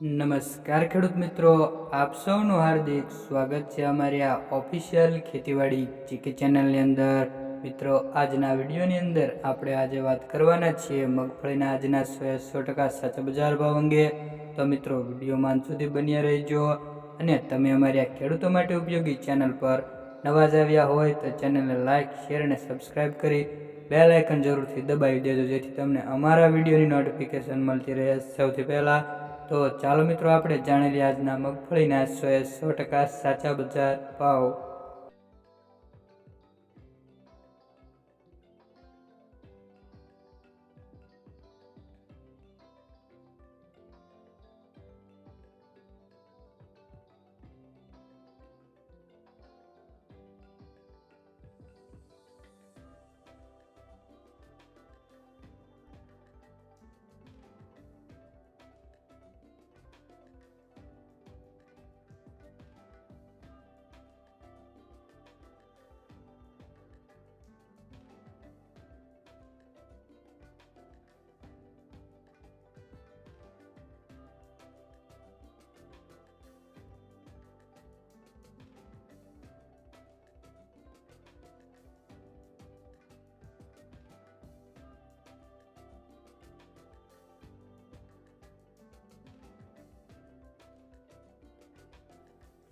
નમસ્કાર ખેડૂત મિત્રો, આપ સૌનું હાર્દિક સ્વાગત છે અમારી આ ઓફિશિયલ ખેતીવાડી જીકે ચેનલની અંદર. મિત્રો, આજના વિડીયોની અંદર આપણે આજે વાત કરવાના છીએ મગફળીના આજના સો સો ટકા સાચા બજાર ભાવ અંગે. તો મિત્રો વિડીયોમાં માન સુધી બન્યા રહેજો અને તમે અમારી આ ખેડૂતો માટે ઉપયોગી ચેનલ પર નવા જ આવ્યા હોય તો ચેનલને લાઇક શેર અને સબસ્ક્રાઇબ કરી બે લાઇકન જરૂરથી દબાવી દેજો, જેથી તમને અમારા વિડીયોની નોટિફિકેશન મળતી રહે. સૌથી પહેલાં તો ચાલો મિત્રો, આપણે જાણી લઈએ આજના મગફળીના સો એ સો ટકા સાચા બજાર ભાવ.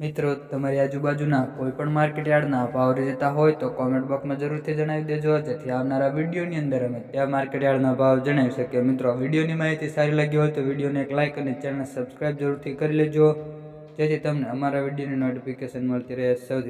મિત્રો, તમારી આજુબાજુના કોઈ પણ માર્કેટ ભાવ રહેતા હોય તો કોમેન્ટ બોક્સમાં જરૂરથી જણાવી દેજો. જેથી આવનારા વિડીયોની અંદર અમે ત્યાં માર્કેટ યાર્ડના ભાવ જણાવી શકીએ. મિત્રો, વિડીયોની માહિતી સારી લાગી હોય તો વિડીયોને એક લાઇક અને ચેનલ સબસ્ક્રાઇબ જરૂરથી કરી લેજો. જેથી તમને અમારા વિડીયોની નોટિફિકેશન મળતી રહે. સૌથી